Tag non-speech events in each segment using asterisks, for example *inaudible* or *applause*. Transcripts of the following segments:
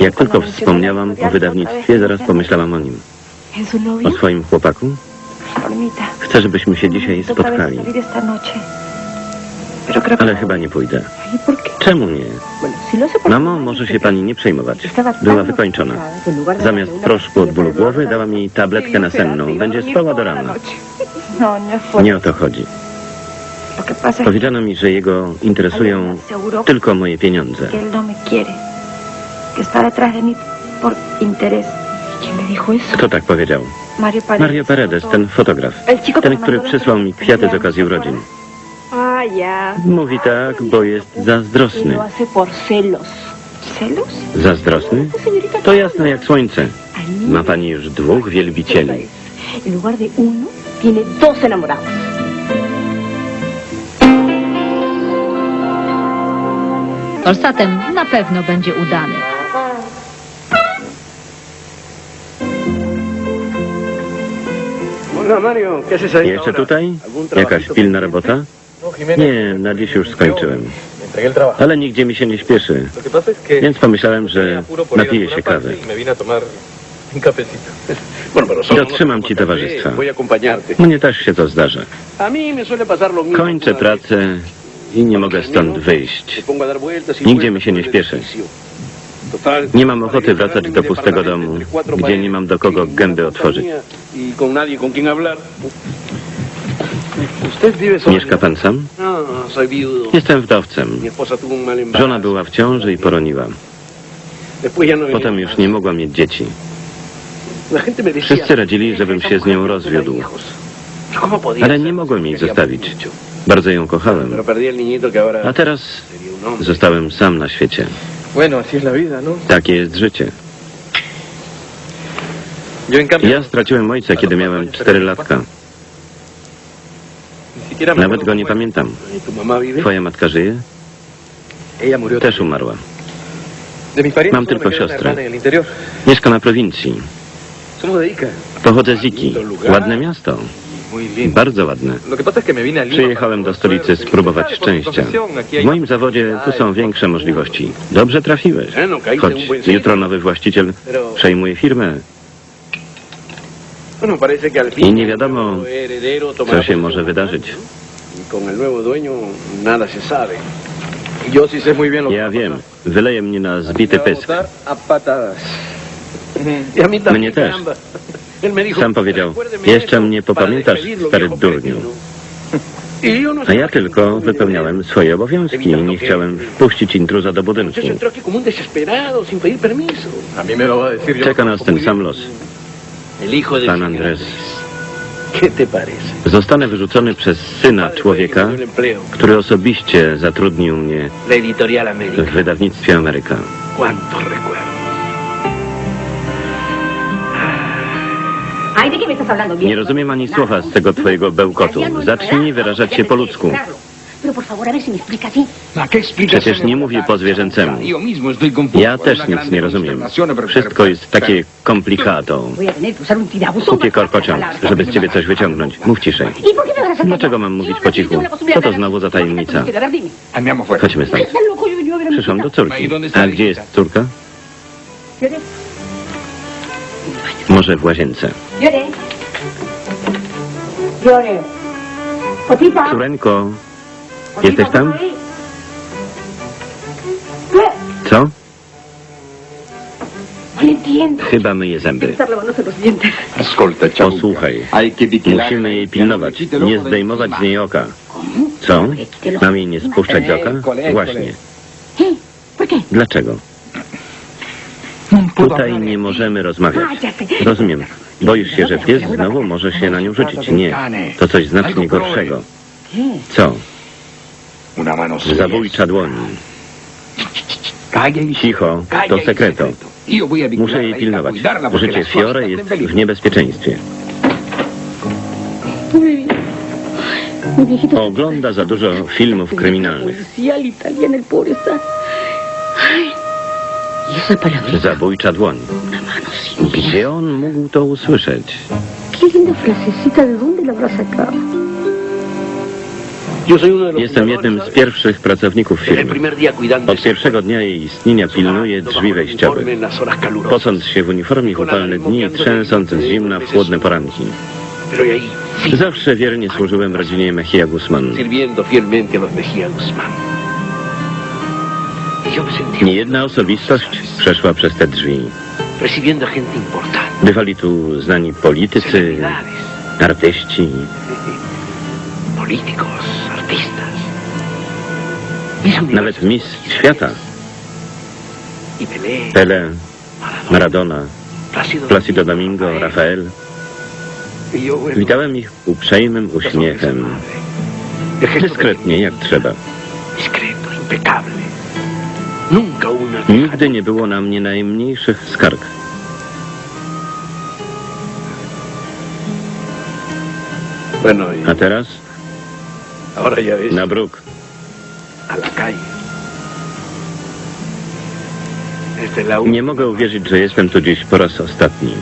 Jak tylko wspomniałam o editorial, wydawnictwie, zaraz pomyślałam o nim. O swoim chłopaku? Chcę, żebyśmy się dzisiaj spotkali, ale no. chyba nie pójdę. Ay, ¿por qué? Czemu nie? Mamo, może się pani nie przejmować. Była wykończona. Zamiast proszku od bólu głowy dała mi tabletkę nasenną. Będzie spała do rana. *laughs* No, no. Nie o to chodzi. Powiedziano mi, że jego interesują tylko moje pieniądze. no me quiere. Que está detrás de mí por interés. ¿Quién me dijo eso? Kto tak powiedział? Mario Paredes. Mario Paredes, ten fotograf. Ten, który przysłał mi kwiaty z okazji ¿te urodzin. Ah. Mówi tak, bo jest Y zazdrosny. ¿Celos? Zazdrosny? To jasne jak słońce. Ma pani już dwóch wielbicieli. En lugar de uno, tiene dos enamorados. Polsatem na pewno będzie udany. Hola Mario, ¿qué haces ahí? Jeszcze tutaj? ¿Algún Jakaś pilna robota? No. Nie, na dziś już skończyłem. Ale nigdzie mi się nie śpieszy. Więc pomyślałem, że napiję się kawy. Dotrzymam ci towarzystwa. Mnie też się to zdarza. Kończę pracę i nie mogę stąd wyjść. Nigdzie mi się nie śpieszy. Nie mam ochoty wracać do pustego domu, gdzie nie mam do kogo gęby otworzyć. Mieszka pan sam? Jestem wdowcem. Żona była w ciąży i poroniła. Potem już nie mogła mieć dzieci. Wszyscy radzili, żebym się z nią rozwiódł. ¿Cómo podía Ale nie mogłem jej zostawić. Bardzo ją kochałem. A teraz zostałem sam na świecie. ¿no? Takie jest życie. Ja straciłem ojca, kiedy miałem 4 latka. Nawet go nie pamiętam. ¿Y? Twoja matka żyje? Też umarła. Mam tylko siostrę. Mieszka na prowincji. Pochodzę z Iki. Ładne miasto. Bardzo ładne. A Lima Przyjechałem do stolicy spróbować szczęścia. W moim zawodzie tu są większe możliwości. Dobrze trafiłeś. Caíste en Choć jutro nowy właściciel przejmuje firmę. fin I nie wiadomo, co się może wydarzyć. ¿no? Y Ja wiem, wyleje mnie na zbity pysk. patadas. Y Mnie też. Sam powiedział, "Recuérdeme jeszcze mnie popamiętasz, stary durniu. cretino". Y no A ja tylko no wypełniałem swoje obowiązki. Nie chciałem wpuścić intruza do budynku. Czeka nas ten sam los. Pan Andrés. ¿Qué te parece? Zostanę wyrzucony przez syna człowieka, który osobiście zatrudnił mnie w wydawnictwie Ameryka. Nie rozumiem ani słowa z tego twojego bełkotu. Zacznij wyrażać się po ludzku. Przecież nie mówię po zwierzęcemu. Ja też nic nie rozumiem. Wszystko jest takie tirabuzón. Kupię korkociąg, żeby z ciebie coś wyciągnąć. Mów ciszej. ¿Y Dlaczego mam mówić po cichu? Co to znowu za tajemnica? Chodźmy stąd. Przyszłam do córki. A gdzie jest córka? Może w łazience. Córeńko, ¿Jesteś tam? co? Chyba myje zęby. Posłuchaj. Musimy jej pilnować, nie zdejmować z niej oka. Co? Mam jej nie spuszczać z oka? Właśnie. Dlaczego? Tutaj nie możemy rozmawiać. Rozumiem. Boisz się, że pies znowu może się na nią rzucić. Nie. To coś znacznie gorszego. Co? Zabójcza y Cicho, to sekreto. Muszę jej pilnować. Życie Fiore jest w niebezpieczeństwie. Ogląda za dużo filmów kryminalnych. Zabójcza dłoń. Gdzie on mógł to usłyszeć? Jestem jednym z pierwszych pracowników firmy. Od pierwszego dnia jej istnienia pilnuję drzwi wejściowych. Pocąc się w uniformie w upalne dni, trzęsąc z zimna w chłodne poranki. Zawsze wiernie służyłem rodzinie Mejia Guzman. Jedna osobistość przeszła przez te drzwi. Bywali tu znani politycy, artyści. Nawet mistrz świata, Pele, Maradona, Placido Domingo, Rafael. Y Witałem ich uprzejmym uśmiechem. Dyskretnie, jak trzeba. impecable. Nigdy nie było na mnie najmniejszych skarg. Y A teraz na bruk. Nie mogę uwierzyć, że jestem tu dziś po raz ostatni.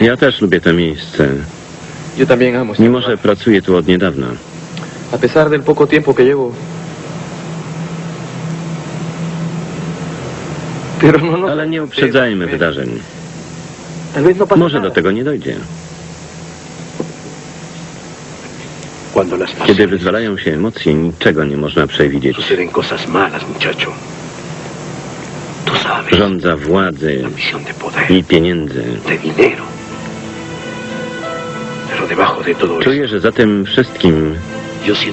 Ja też lubię to miejsce, mimo że pracuję tu od niedawna. A pesar del poco tiempo que llevo. Pero no, no. Ale nie uprzedzajmy wydarzeń. Tal vez no pase Może do tego nie dojdzie. Kiedy wyzwalają się emocje, niczego nie można przewidzieć. suceden cosas malas, muchacho. Tú sabes, Rządza władzy i pieniędzy. Czuję, że za tym wszystkim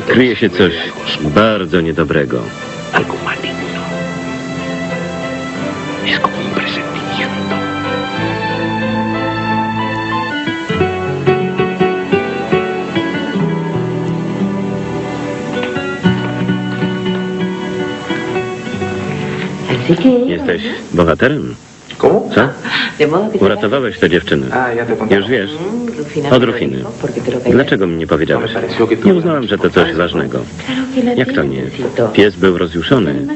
kryje się coś bardzo niedobrego. Jesteś bohaterem. Co? Uratowałeś tę dziewczynę. Ah. Już wiesz. Od Rufiny. Dlaczego mi nie powiedziałeś? Nie uznałem, że to coś ważnego. Jak to nie? Pies był rozjuszony.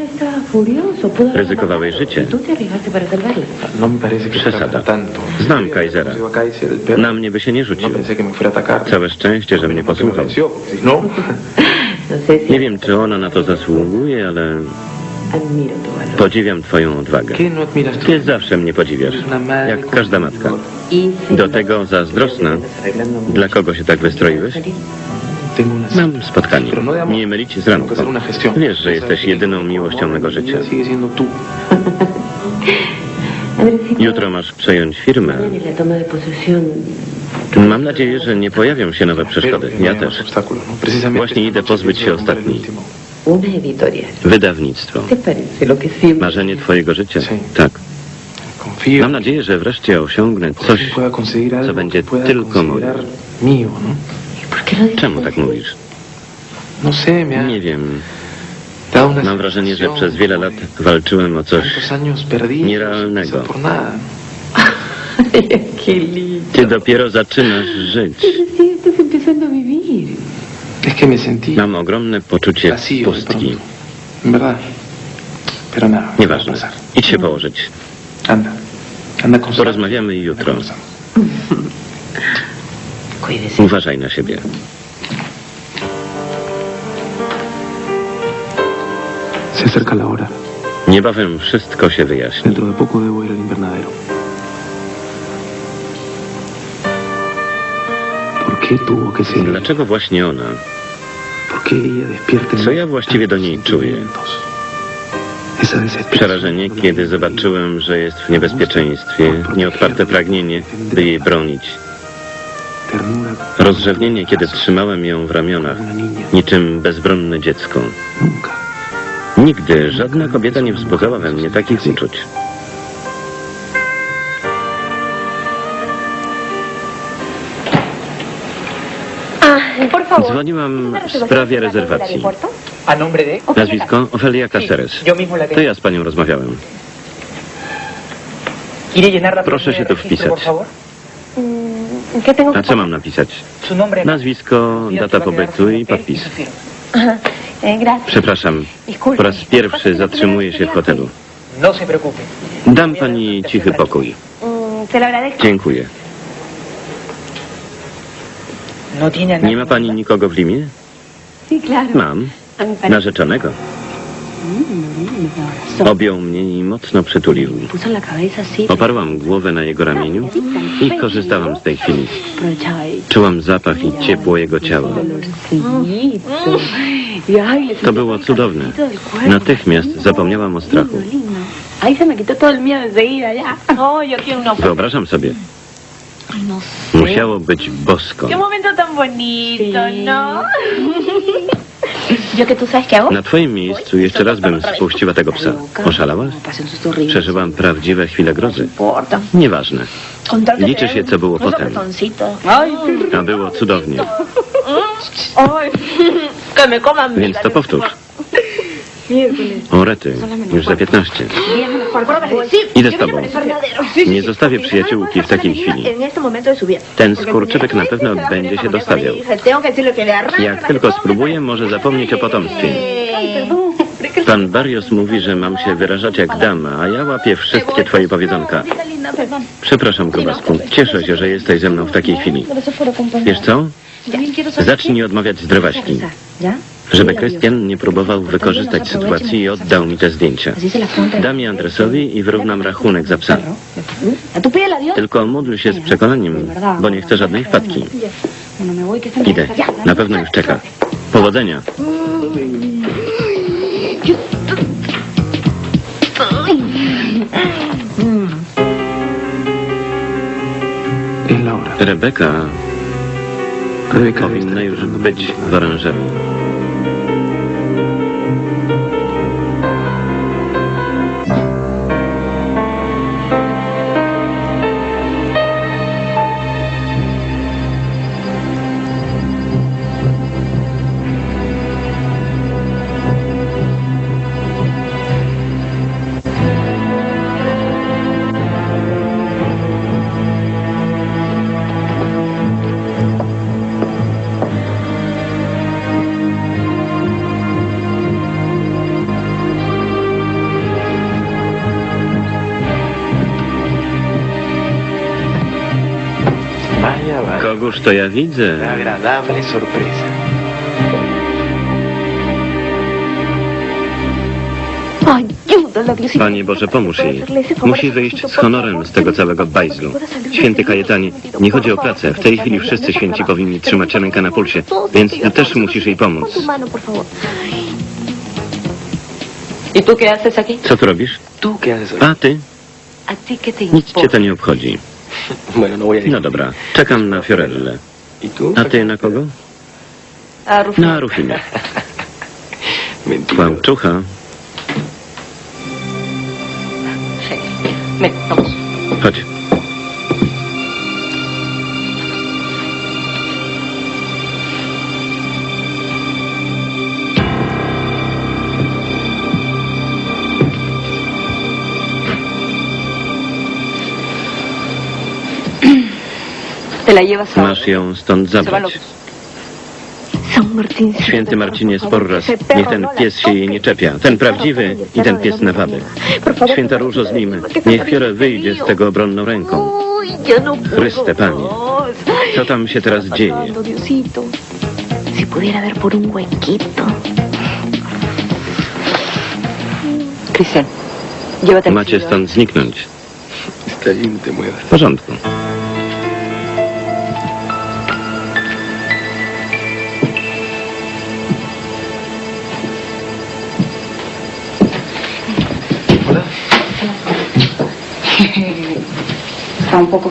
Ryzykowałeś życie. No Przesada. Znam Kaisera. Perro. Na mnie by się nie No rzucił. Całe szczęście, że mnie posłuchał. no, No *laughs* *laughs* Nie wiem, czy ona na to zasługuje, ale. Podziwiam twoją odwagę. Ty zawsze mnie podziwiasz, jak każda matka. Do tego zazdrosna. Dla kogo się tak wystroiłeś? Mam spotkanie. No. Nie mylić z gestión. Wiesz, że jesteś jedyną miłością mego życia. *laughs* Jutro masz przejąć firmę. Mam nadzieję, że nie pojawią się nowe przeszkody. Ja też. Właśnie idę pozbyć się ostatniej. Wydawnictwo. Marzenie twojego życia. Tak. Mam nadzieję, że wreszcie osiągnę coś. algo będzie tylko mío, ¿no? ¿Y Czemu tak mówisz? No Nie wiem. Mam wrażenie, że przez wiele lat walczyłem o coś. nierealnego. *laughs* Ty dopiero zaczynasz żyć. *laughs* Mam ogromne poczucie pustki. Nieważne. Idź się położyć. Anda. Anda con Porozmawiamy jutro. Uważaj na siebie. Se acerca la hora. Niebawem wszystko się wyjaśni. Dentro de poco debo ir al invernadero. Dlaczego właśnie ona? ¿Por qué ella despierta en Co ja właściwie do niej czuję? Przerażenie, la kiedy zobaczyłem, że jest w niebezpieczeństwie, nieodparte pragnienie, by jej bronić. Rozrzewnienie, kiedy trzymałem ją w ramionach, niczym bezbronne dziecko. Nigdy żadna kobieta nie wzbudzała we mnie takich uczuć. Dzwoniłam w sprawie rezerwacji. A nombre de... Nazwisko Ofelia Caceres. To ja z panią rozmawiałem. ¿Quiere llenar la Proszę się tu wpisać. Mm, ¿Qué tengo que A co mam napisać? Nazwisko, data pobytu i podpis. Eh. Przepraszam, po raz pierwszy zatrzymuję się w hotelu. No. Dam pani cichy pokój. Mm. Dziękuję. No Nie ma pani nikogo w Limie? Mam. Narzeczonego. Objął mnie i mocno przytulił. Cabeza así. Oparłam głowę na jego ramieniu i korzystałam z tej chwili. Czułam zapach i ciepło jego ciała. To było cudowne. Natychmiast zapomniałam o strachu. Una Wyobrażam sobie, no musiało być bosko. Qué momento tan bonito, Sí. ¿no? *laughs* Yo que tú sabes qué hago. Na twoim miejscu jeszcze raz bym spuściła tego psa. Oszalałaś? Przeżyłam prawdziwe chwile grozy. importa. Nieważne. Liczy się, co było potem. Ay, A było cudownie. Ay, que me coman. Więc to powtórz. O rety, już za 15. Idę z tobą. Nie zostawię przyjaciółki w takiej chwili. Ten skurczybyk na pewno będzie się dostawiał. Jak tylko spróbuję, może zapomnieć o potomstwie. Pan Barrios mówi, że mam się wyrażać jak dama, a ja łapię wszystkie twoje powiedzonka. Przepraszam, grubasku. Cieszę się, że jesteś ze mną w takiej chwili. Wiesz co? Zacznij odmawiać zdrowaśki. Żeby Krystian nie próbował wykorzystać sytuacji i oddał mi te zdjęcia. Dam je Andresowi i wyrównam rachunek za psa. Tylko módl się z przekonaniem, bo nie chcę żadnej wpadki. Idę. Na pewno już czeka. Powodzenia. Rebeka powinna już być w oranżerii. Kogóż to ja widzę? Panie Boże, pomóż jej. Musi wyjść z honorem z tego całego bajzlu. Święty Kajetanie, nie chodzi o pracę. W tej chwili wszyscy święci powinni trzymać rękę na pulsie, więc ty też musisz jej pomóc. Co tu robisz? A ty? ¿A ti qué te Nic cię to nie obchodzi. *laughs* No dobra, czekam na Fiorellę. A ty na kogo? Na Rufinę. *laughs* Kłamczucha. Chodź. Masz ją stąd zabrać. Święty Marcinie, sporraz, niech ten pies się jej nie czepia. Ten prawdziwy i ten pies na wabek. Święta Różo z Limy, niech Fiora wyjdzie z tego obronną ręką. No Chryste, Panie. Co tam się teraz dzieje? Pasando, Diosito. Si pudiera ver por un huequito. Cristian, llévate al Macie stąd zniknąć. W porządku.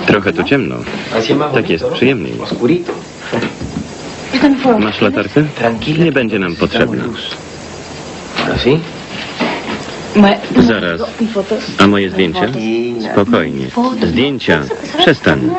Trochę tu ciemno. Tak jest ¿no? przyjemniej. Masz latarkę? Nie będzie nam potrzebna. Zaraz. A moje zdjęcia? Spokojnie. Zdjęcia. Przestań.